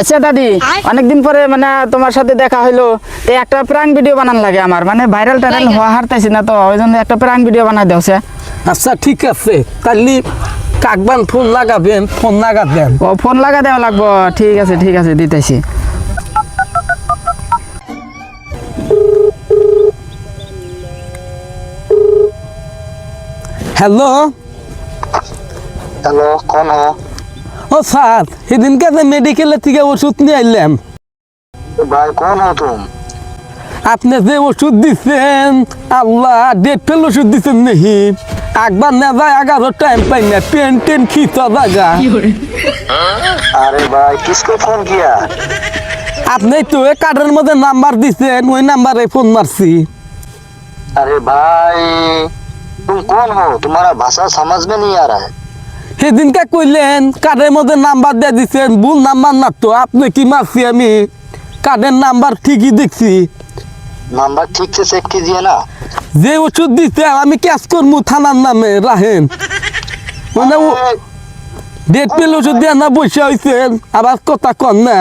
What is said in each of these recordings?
আচ্ছা দাদি অনেকদিন পরে মানে তোমার সাথে দেখা হলো তো একটা প্রাং ভিডিও বানান লাগে আমার। মানে ভাইরাল টাইরাল হওয়া হারতেছি না তো ওই জন্য একটা প্রাং ভিডিও বানাই দেওয়া আচ্ছা ঠিক আছে। কালি কাকবান ফোন লাগাবেন ফোন লাগা দেন। ও ফোন লাগা দেওয়া লাগবো। ঠিক আছে ঠিক আছে দিতেছি। হ্যালো। হ্যালো কোন ও স্যার সেদিনকে যে মেডিকেলের থেকে ওষুধ নিয়ে আইলাম भाई कौन हो तुम আপনি যে ওষুধ দিচ্ছেন আল্লাহ ডেট ফেল ওষুধ দিচ্ছেন নাকি একবার না যায় এগারো টাইম পাই না পেন টেন খিচা জায়গা अरे भाई किसको फोन किया আপনি তো ওই কার্ডের মধ্যে নাম্বার দিচ্ছেন ওই নাম্বারে ফোন মারছি अरे भाई तुम कौन हो तुम्हारा भाषा समझ में नहीं आ रहा है সেদিনকে কইলেন কার্ডের মধ্যে নাম্বার দিয়ে দিচ্ছেন ভুল নাম্বার না তো। আপনি কি মারছি আমি? কার্ডের নাম্বার ঠিকই দেখছি। নাম্বার ঠিক সে কি দিয়ে না। যে ওষুধ দিতে আমি ক্যাশ করব থানার নামে রাহেন মানে ডেট পেল ওষুধ দিয়ে না পয়সা হয়েছেন আবার কথা কন না।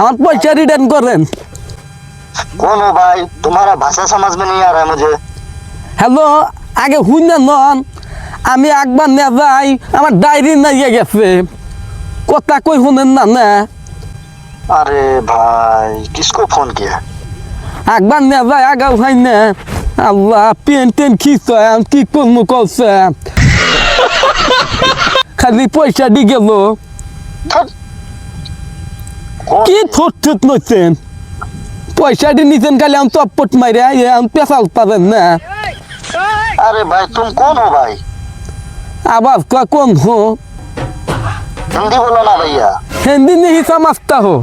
আমার পয়সা রিটার্ন করেন। কোন ভাই? তোমার ভাষা সমাজ মে নিয়ে হ্যালো আগে হুইনা নন। আমি একবার না যাই আমার ডায়েরি নাই গেছে। কথা কই শুনেন না না। আরে ভাই কিসকো ফোন কিয়া? একবার না যাই আগাও ভাই না। আল্লাহ পেন টেন খিস কি করব করছে খালি পয়সা দি গেল। কি ঠোঁট ঠোঁট নইছেন পয়সা দি নিছেন খালি আমি চপ্পট মাইরে আমি পেশাল পাবেন না। আরে ভাই তুমি কোন ভাই? भाई আবার কা কোন হো हिंदी बोलो ना भैया হিন্দি नहीं समझता हो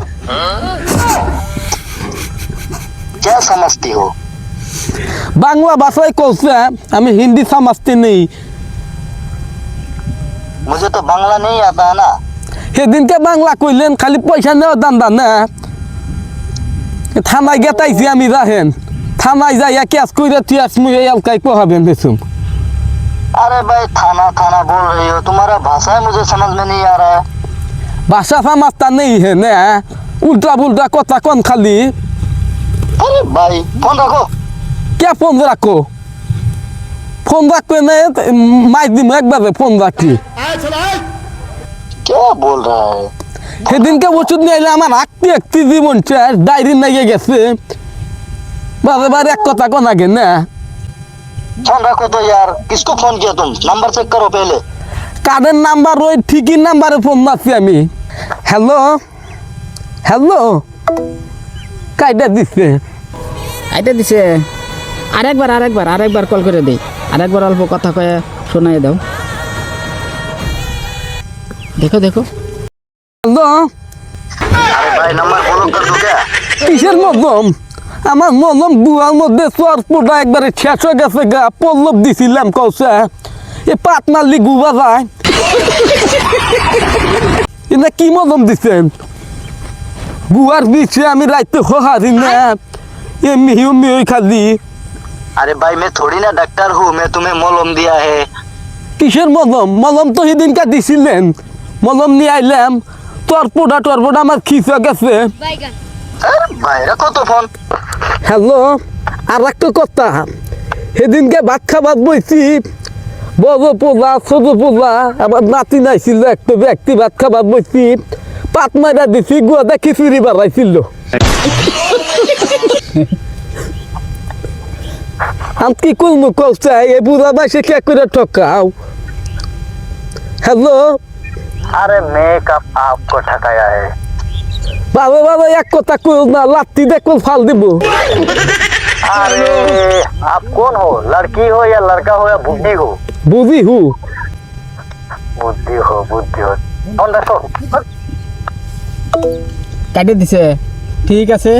क्या समझती हो বাংলা ভাষায় কলছে আমি হিন্দি समझते नहीं मुझे तो बांग्ला नहीं आता है ना সেদিনকে বাংলা কইলেন খালি পয়সা নেওয়া দান্দা না থানায় গেতাইছি আমি রাহেন থানায় যাইয়া ক্যাশ কইরা টিয়াস মুই এলকাই কোহাবেন দেখুন अरे भाई थाना थाना बोल रही हो तुम्हारा भाषा है मुझे समझ में नहीं आ रहा है ভাষা সামাজটা নেই হে না উল্টা পুল্টা কথা কন খালি अरे भाई फोन रखो কে ফোন রাখো ফোন রাখবে না মাই দিম একবারে ফোন রাখি क्या बोल रहा है সেদিনকে ওষুধ নিয়ে এলে আমার আঁকতে একটি জীবন শেষ ডায়েরি নাইয়ে গেছে বারে বারে এক কথা কোন আগে না फोन रखो तो यार किसको फोन किया तुम नंबर चेक करो पहले কার্ডের নাম্বার ওই ঠিকই নাম্বারে ফোন মারছি আমি হ্যালো হ্যালো কাইটা দিচ্ছে এটা দিছে আরেকবার আরেকবার আরেকবার কল করে দেই আরেকবার অল্প কথা কয়ে শোনাই দাও দেখো দেখো হ্যালো अरे भाई नंबर ब्लॉक कर दो क्या কিসের মলম আমার মলম বুয়ার মধ্যে সর পোটা একবারে শেষ হয়ে গেছে গা। পল্লব দিছিলাম কৌশে এ পাত মারলি গুবা যায়। এটা কি মলম দিছেন গুয়ার দিছে আমি রাইতে হারি না। এমনি হুমি মিহি খালি। আরে ভাই মে থোড়ি না ডাক্তার হু মে তুমি মলম দিয়া হে। কিসের মলম? মলম তো সেদিনকে দিছিলেন। মলম নিয়ে আইলাম তোর পোটা তোর পোটা আমার খিচে গেছে। अरे भाई रखो तो फोन হ্যালো আর একটা কথা সেদিনকে ভাত খাবার বইছি বড় পোলা ছোট পোলা আমার নাতি নাইছিল একটা ব্যক্তি ভাত খাবার বইছি পাত মারা দিছি গুয়াদা খিচুড়ি বাড়াইছিল আমি কি করবো কষ্ট এই বুড়া বাসে কে করে ঠকাও হ্যালো अरे मैं कब आपको ठकाया है বাবা বাবা এক কথা কই না লাত্তি দেখো ফাল দিব अरे आप कौन हो लड़की हो या लड़का हो या बुद्धि हो বুঝি হু बुद्धि हो बुद्धि हो फोन रखो কাটে দিছে ঠিক আছে